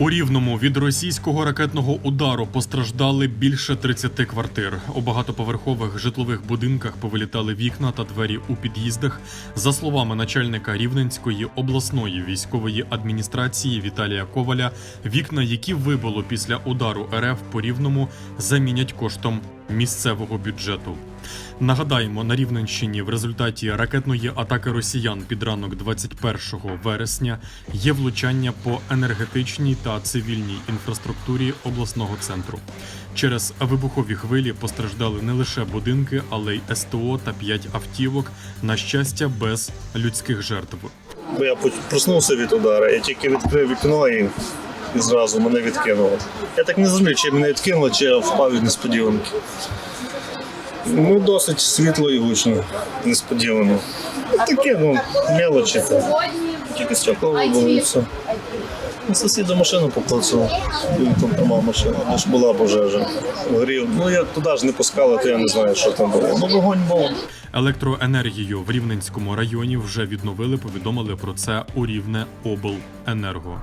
У Рівному від російського ракетного удару постраждали більше 30 квартир. У багатоповерхових житлових будинках повилітали вікна та двері у під'їздах. За словами начальника Рівненської обласної військової адміністрації Віталія Коваля, вікна, які вибило після удару РФ по Рівному, замінять коштом місцевого бюджету. Нагадаємо, на Рівненщині в результаті ракетної атаки росіян під ранок 21 вересня є влучання по енергетичній та цивільній інфраструктурі обласного центру. Через вибухові хвилі постраждали не лише будинки, але й СТО та 5 автівок. На щастя, без людських жертв. Я проснувся від удара, я тільки відкрив вікно і, і зразу мене відкинуло. Я так не зрозумів, чи мене відкинуло, чи я впав від несподіванки. Ну, досить світло і гучно, несподівано. Ну, Таке, ну, мелочі. Тільки стекло вибило і. Ну, Сусіда машину поклацав, там тримав машину, бо ж була пожежа. Горів. Ну, як туди ж не пускали, то я не знаю, що там було. Ну, вогонь був. Електроенергію в Рівненському районі вже відновили. Повідомили про це у Рівне обленерго.